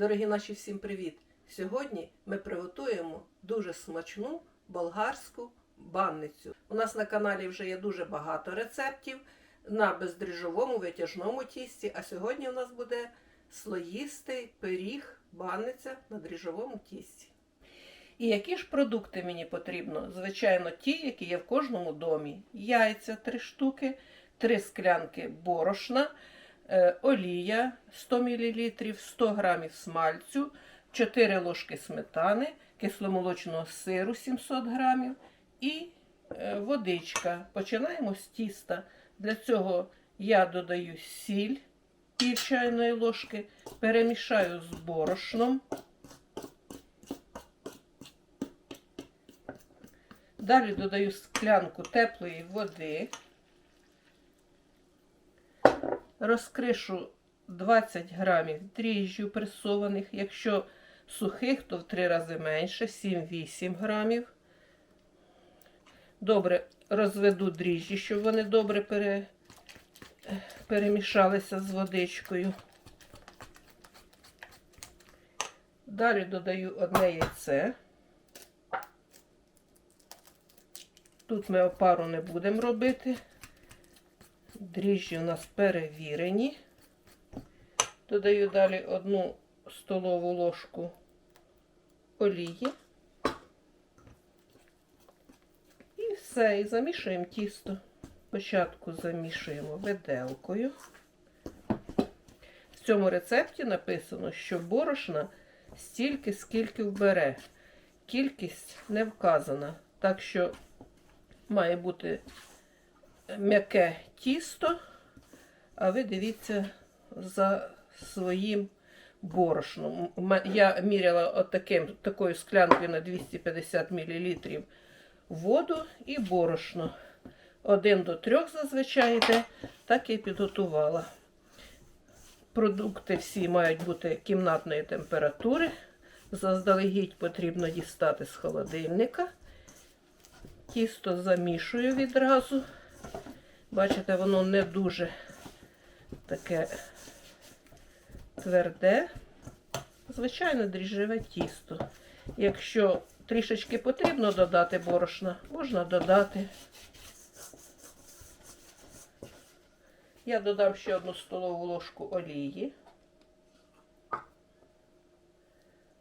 Дорогі наші всім привіт! Сьогодні ми приготуємо дуже смачну болгарську банницю. У нас на каналі вже є дуже багато рецептів на бездріжджовому витяжному тісті, а сьогодні у нас буде слоїстий пиріг, банниця на дріжджовому тісті. І які ж продукти мені потрібно? Звичайно, ті, які є в кожному домі. Яйця 3 штуки, 3 склянки борошна, олія 100 мл, 100 г смальцю, 4 ложки сметани, кисломолочного сиру 700 г і е, водичка. Починаємо з тіста. Для цього я додаю сіль пів чайної ложки, перемішаю з борошном. Далі додаю склянку теплої води, розкришу 20 грамів дріжджів пресованих. Якщо сухих, то в 3 рази менше, 7-8 грамів. Добре розведу дріжджі, щоб вони добре пере... перемішалися з водичкою. Далі додаю одне яйце. Тут ми опару не будемо робити. Дріжджі у нас перевірені. Додаю далі одну столову ложку олії. І все, і замішуємо тісто. Спочатку замішуємо виделкою. В цьому рецепті написано, що борошна стільки, скільки вбере. Кількість не вказана. Так що має бути м'яке тісто, а ви дивіться за своїм борошном. Я міряла отаким, такою склянкою на 250 мл воду і борошно. Один до трьох зазвичай йде, так і підготувала. Продукти всі мають бути кімнатної температури. Заздалегідь потрібно дістати з холодильника. Тісто замішую відразу. Бачите, воно не дуже таке тверде. Звичайно, дріжджеве тісто. Якщо трішечки потрібно додати борошна, можна додати. Я додам ще одну столову ложку олії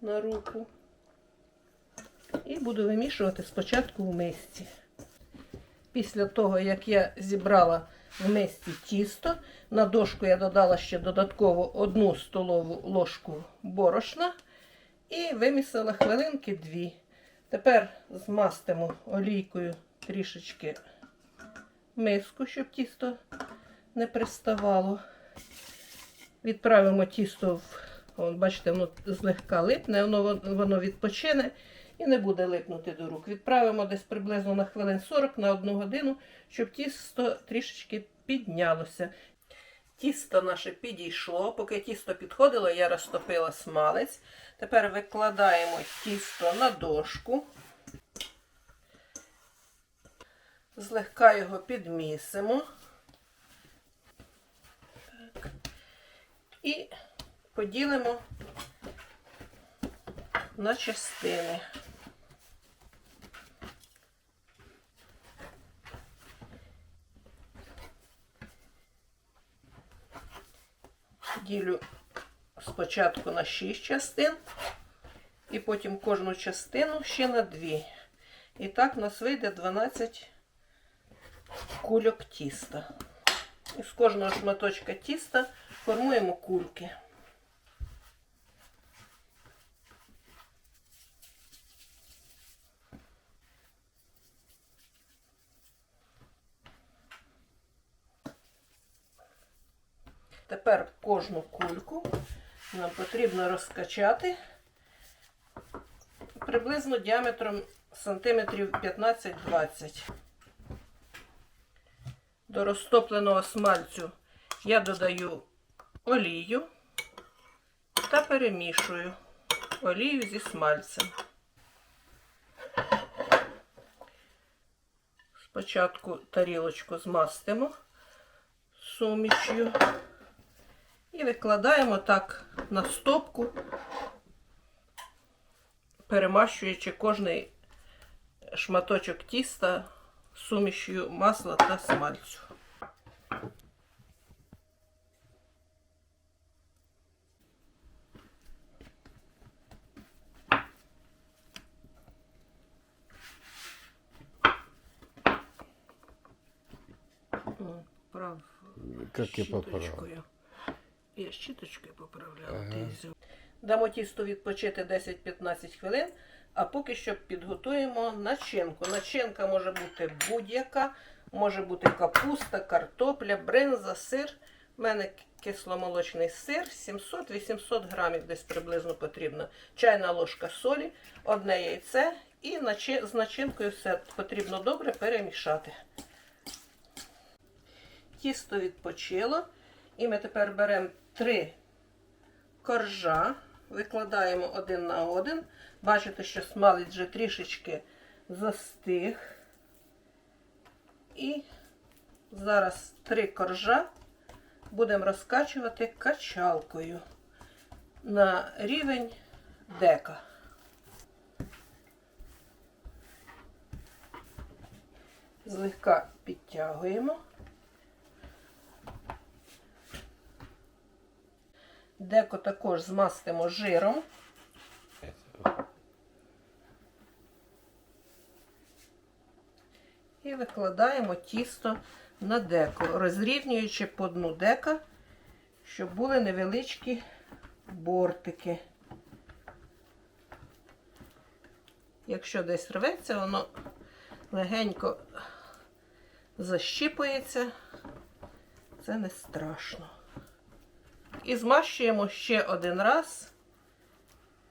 на руку. І буду вимішувати спочатку в мисці. Після того, як я зібрала в мисці тісто, на дошку я додала ще додатково одну столову ложку борошна і вимісила хвилинки дві. Тепер змастимо олійкою трішечки миску, щоб тісто не приставало. Відправимо тісто в, бачите, воно злегка липне, воно, воно відпочине і не буде липнути до рук. Відправимо десь приблизно на хвилин 40 на 1 годину, щоб тісто трішечки піднялося. Тісто наше підійшло. Поки тісто підходило, я розтопила смалець. Тепер викладаємо тісто на дошку, злегка його підмісимо. І поділимо на частини. Ділю спочатку на 6 частин, і потім кожну частину ще на 2. І так у нас вийде 12 кульок тіста. І з кожного шматочка тіста формуємо кульки. Тепер кожну кульку нам потрібно розкачати приблизно діаметром сантиметрів 15-20. До розтопленого смальцю я додаю олію та перемішую олію зі смальцем. Спочатку тарілочку змастимо сумішю. І викладаємо так на стопку, перемащуючи кожний шматочок тіста сумішю масла та смальцю. Как я поправил? Я щіточкою поправляла. взяв. Дамо тісто відпочити 10-15 хвилин, а поки що підготуємо начинку. Начинка може бути будь-яка, може бути капуста, картопля, бринза, сир. У мене кисломолочний сир 700-800 грамів десь приблизно потрібно. Чайна ложка солі, одне яйце і з начинкою все потрібно добре перемішати. Тісто відпочило. І ми тепер беремо три коржа, викладаємо один на один. Бачите, що смалець вже трішечки застиг. І зараз три коржа будемо розкачувати качалкою на рівень дека. Злегка підтягуємо. Деко також змастимо жиром. І викладаємо тісто на деко, розрівнюючи по дну дека, щоб були невеличкі бортики. Якщо десь рветься, воно легенько защіпується, це не страшно. І змащуємо ще один раз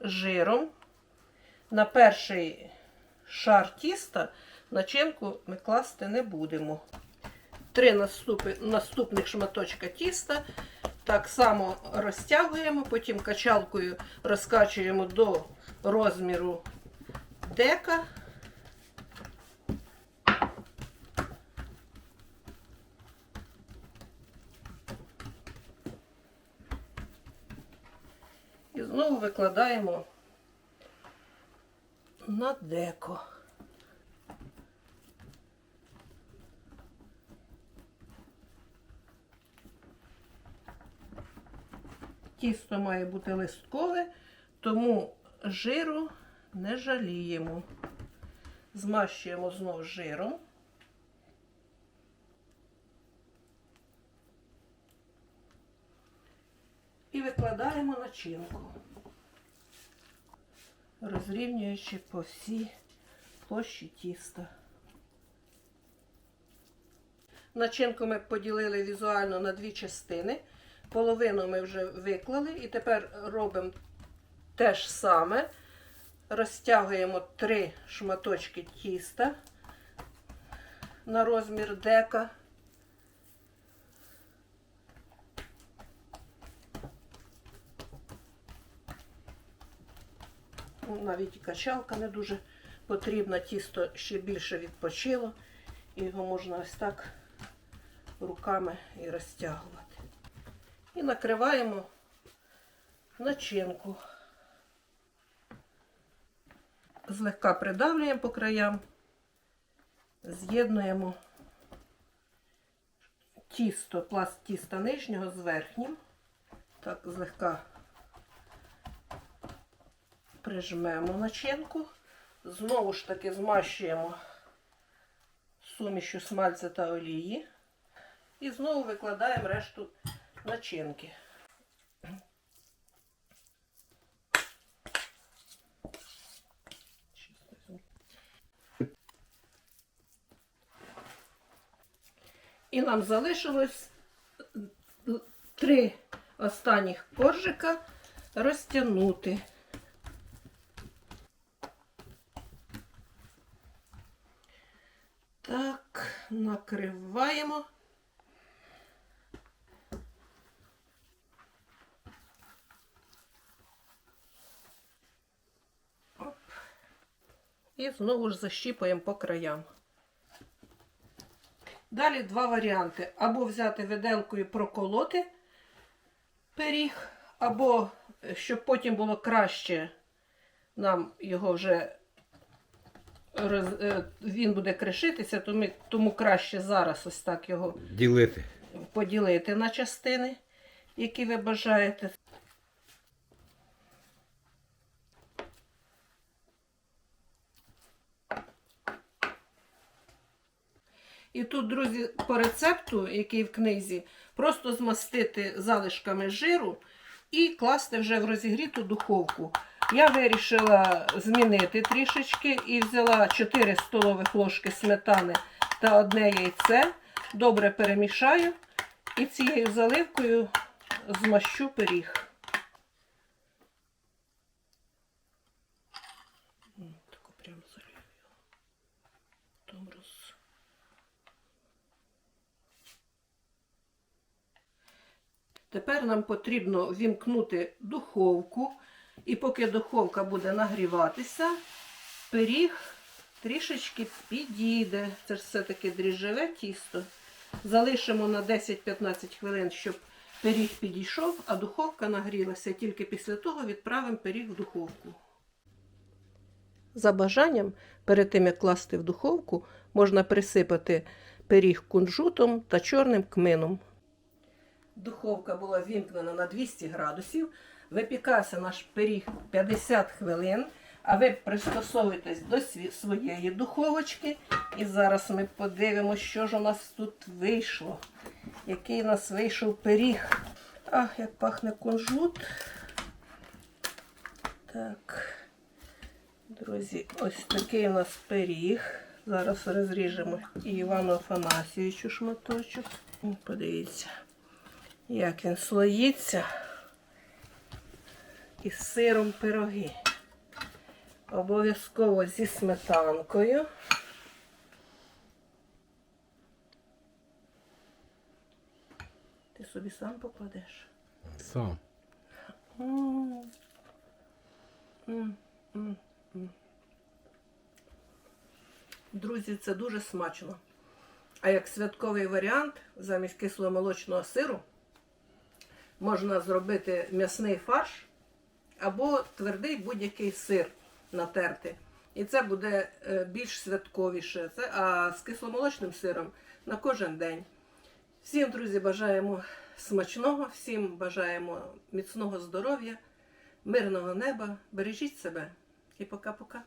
жиром. На перший шар тіста начинку ми класти не будемо. Три наступи, наступних шматочка тіста так само розтягуємо, потім качалкою розкачуємо до розміру дека. І знову викладаємо на деко. Тісто має бути листкове, тому жиру не жаліємо. Змащуємо знову жиром. І викладаємо начинку, розрівнюючи по всій площі тіста. Начинку ми поділили візуально на дві частини. Половину ми вже виклали і тепер робимо те ж саме. Розтягуємо три шматочки тіста на розмір дека. Навіть і качалка не дуже потрібна, тісто ще більше відпочило, і його можна ось так руками і розтягувати. І накриваємо начинку. Злегка придавлюємо по краям, з'єднуємо тісто, пласт тіста нижнього з верхнім. Так, злегка прижмемо начинку. Знову ж таки змащуємо сумішю смальця та олії. І знову викладаємо решту начинки. І нам залишилось три останніх коржика розтягнути. Так, накриваємо. Оп. І знову ж защіпаємо по краям. Далі два варіанти. Або взяти виделкою проколоти пиріг, або е, щоб потім було краще нам його вже роз- е, він буде кришитися, то ми, тому краще зараз ось так його Ділити. поділити на частини, які ви бажаєте. І тут, друзі, по рецепту, який в книзі, просто змастити залишками жиру і класти вже в розігріту духовку. Я вирішила змінити трішечки і взяла 4 столових ложки сметани та одне яйце. Добре перемішаю і цією заливкою змащу пиріг. Тепер нам потрібно вімкнути духовку, і поки духовка буде нагріватися, пиріг трішечки підійде. Це ж все-таки дріжджеве тісто. Залишимо на 10-15 хвилин, щоб пиріг підійшов, а духовка нагрілася. Тільки після того відправимо пиріг в духовку. За бажанням, перед тим як класти в духовку, можна присипати пиріг кунжутом та чорним кмином. Духовка була вімкнена на 200 градусів. Випікався наш пиріг 50 хвилин. А ви пристосовуйтесь до своєї духовочки. І зараз ми подивимося, що ж у нас тут вийшло. Який у нас вийшов пиріг. Ах, як пахне кунжут. Так. Друзі, ось такий у нас пиріг. Зараз розріжемо Івану Афанасійовичу шматочок. Подивіться, як він слоїться. І з сиром пироги. Обов'язково зі сметанкою. Ти собі сам покладеш. Сам. М. М, м, м. Друзі, це дуже смачно. А як святковий варіант, замість кисломолочного сиру можна зробити м'ясний фарш або твердий будь-який сир натерти. І це буде е, більш святковіше. Це, а з кисломолочним сиром на кожен день. Всім, друзі, бажаємо смачного, всім бажаємо міцного здоров'я, мирного неба. Бережіть себе і пока-пока.